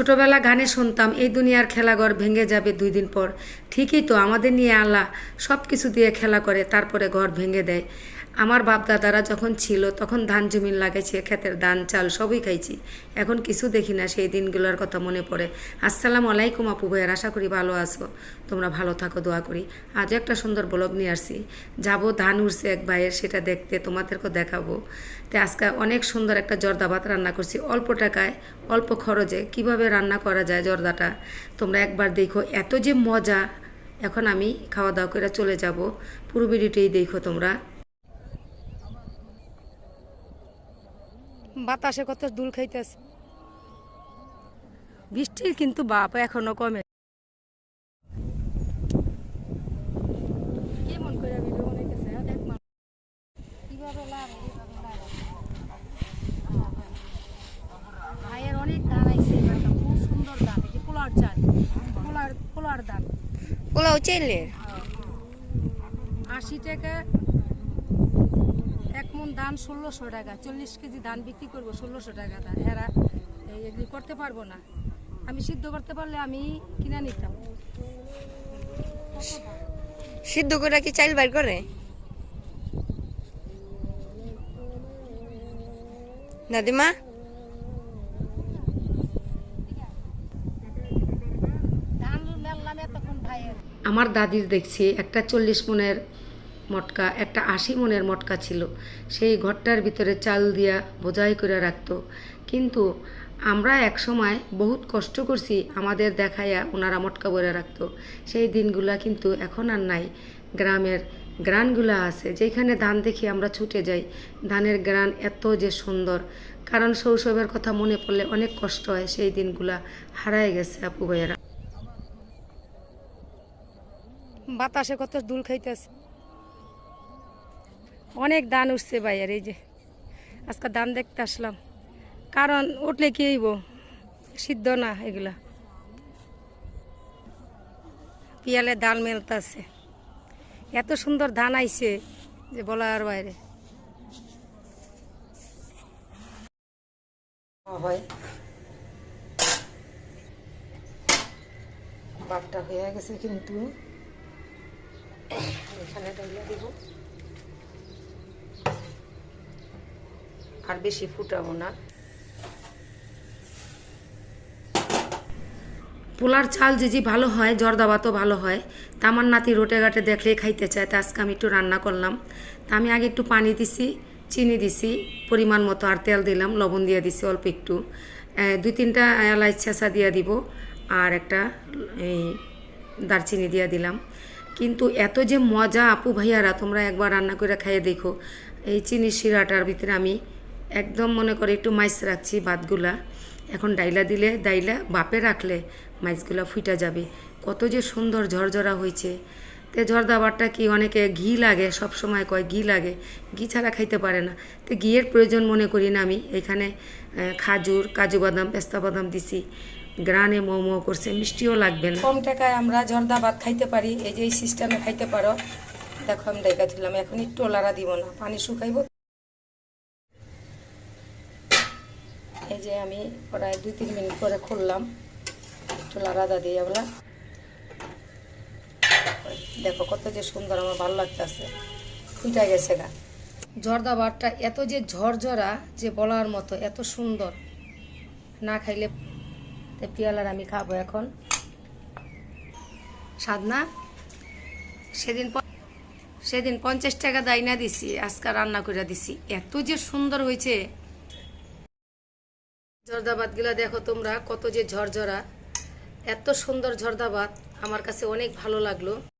ছোটবেলা গানে শুনতাম, এই দুনিয়ার খেলাঘর ভেঙে যাবে দুই দিন পর। ঠিকই তো, আমাদের নিয়ে আল্লাহ সব কিছু দিয়ে খেলা করে, তারপরে ঘর ভেঙে দেয়। আমার বাপ দাদারা যখন ছিল, তখন ধান, জমিন লাগাইছে, ক্ষেতের ধান, চাল সবই খাইছি। এখন কিছু দেখি না, সেই দিনগুলোর কথা মনে পড়ে। আসসালাম আলাইকুম আপু ভাইয়ের, আশা করি ভালো আছো। তোমরা ভালো থাকো, দোয়া করি। আজও একটা সুন্দর ব্লগ নিয়ে আসছি। যাব ধান উঠছে এক ভাইয়ের, সেটা দেখতে তোমাদেরকে দেখাবো। তো আজকে অনেক সুন্দর একটা জর্দা ভাত রান্না করছি। অল্প টাকায়, অল্প খরচে কীভাবে রান্না করা যায় জর্দাটা, তোমরা একবার দেখো। এত যে মজা! এখন আমি খাওয়া দাওয়া করে চলে যাব। পুরো ভিডিওটাই দেখো তোমরা। বাতাসে কত দুল খাইতেছে। বৃষ্টির কিন্তু বাপ এখনও কমে। ভাইয়ের অনেক আইছে খুব সুন্দর এই যে পোলার চাল পোলার পোলার দান পোলাও চাইলে? আশি টাকা মন ধান ষোলোশো টাকা চল্লিশ কেজি ধান বিক্রি করব ষোলোশো টাকা এরা এই এগুলি করতে পারব না। আমি সিদ্ধ করতে পারলে আমি কিনে নিতাম। সিদ্ধ করে কি চাইল বাইর করে? দাদিমা? আমার দাদির দেখছি একটা চল্লিশ মনের মটকা, একটা আশি মনের মটকা ছিল। সেই ঘরটার ভিতরে চাল দিয়া বোঝাই করে রাখত। কিন্তু আমরা এক সময় বহুত কষ্ট করছি আমাদের দেখাইয়া ওনারা মটকা ভরে রাখতো। সেই দিনগুলা কিন্তু এখন আর নাই। গ্রামের গ্রানগুলা আছে যেখানে ধান দেখি আমরা ছুটে যাই। ধানের গ্রান এত যে সুন্দর। কারণ শৈশবের কথা মনে পড়লে অনেক কষ্ট হয় সেই দিনগুলা হারায় গেছে আপু ভাইয়েরা। বাতাসে কত দুল খাইতেছে। অনেক দান উঠছে ভাইয়ার এই যে। আজকে দান দেখতে আসলাম। কারণ উঠলে কি হইব? সিদ্ধ না এগুলা। পিয়ালে ডাল মেলতাছে। এত সুন্দর ধান আইছে যে বলার বাইরে। হয়। বাপটা হয়ে গেছে কিন্তু। এখানে দিব। আর বেশি ফুটাবো না। পোলার চাল যে যে ভালো হয় জর্দা ভাতও ভালো হয়। তা আমার নাতি রোটে ঘাটে দেখলেই খাইতে চায়, তা আজকে আমি একটু রান্না করলাম। তা আমি আগে একটু পানি দিছি, চিনি দিছি, পরিমাণ মতো আর তেল দিলাম, লবণ দিয়ে দিছি অল্প একটু। দুই তিনটা এলাচ ছেঁচা দিয়ে দিব আর একটা এই দারচিনি দিয়ে দিলাম। কিন্তু এত যে মজা, আপু ভাইয়ারা, তোমরা একবার রান্না করে খাইয়ে দেখো। এই চিনি শিরাটার ভিতরে আমি একদম মনে করে একটু মাইস রাখছি ভাতগুলা। এখন ডাইলা দিলে ডাইলা বাপে রাখলে মাইসগুলা ফুইটা যাবে। কত যে সুন্দর ঝরঝরা হয়েছে তে ঝরদাবারটা কি অনেকে ঘি লাগে সব সময় কয় ঘি লাগে, ঘি ছাড়া খাইতে পারে না। তো ঘিয়ের প্রয়োজন মনে করি না আমি। এখানে খাজুর, কাজু বাদাম, পেস্তা বাদাম দিছি। গ্রানে মোমো করছে, মিষ্টিও লাগবে না। কম টাকায় আমরা জর্দা খাইতে পারি, এই যে এই সিস্টেমে খাইতে পারো। দেখো আমি ডাইকা দিলাম, এখন একটু লাড়া দিব না, পানি শুকাইব এই যে আমি প্রায় দুই, তিন মিনিট পরে খুললাম। একটু লাড়াদা দিয়ে আমরা। দেখো কত যে সুন্দর, আমার ভালো লাগতেছে। ফুটা গেছে গা। জর্দা বারটা এত যে ঝরঝরা যে বলার মতো, এত সুন্দর। না খাইলে পিয়ালার আমি খাব এখন। সাধনা সেদিন সেদিন পঞ্চাশ টাকা দাইনা দিছি, আজকে রান্না করে দিছি। এত যে সুন্দর হয়েছে জর্দাবাদগুলা দেখো তোমরা, কত যে ঝরঝরা। এত সুন্দর ঝর্দাবাদ আমার কাছে অনেক ভালো লাগল।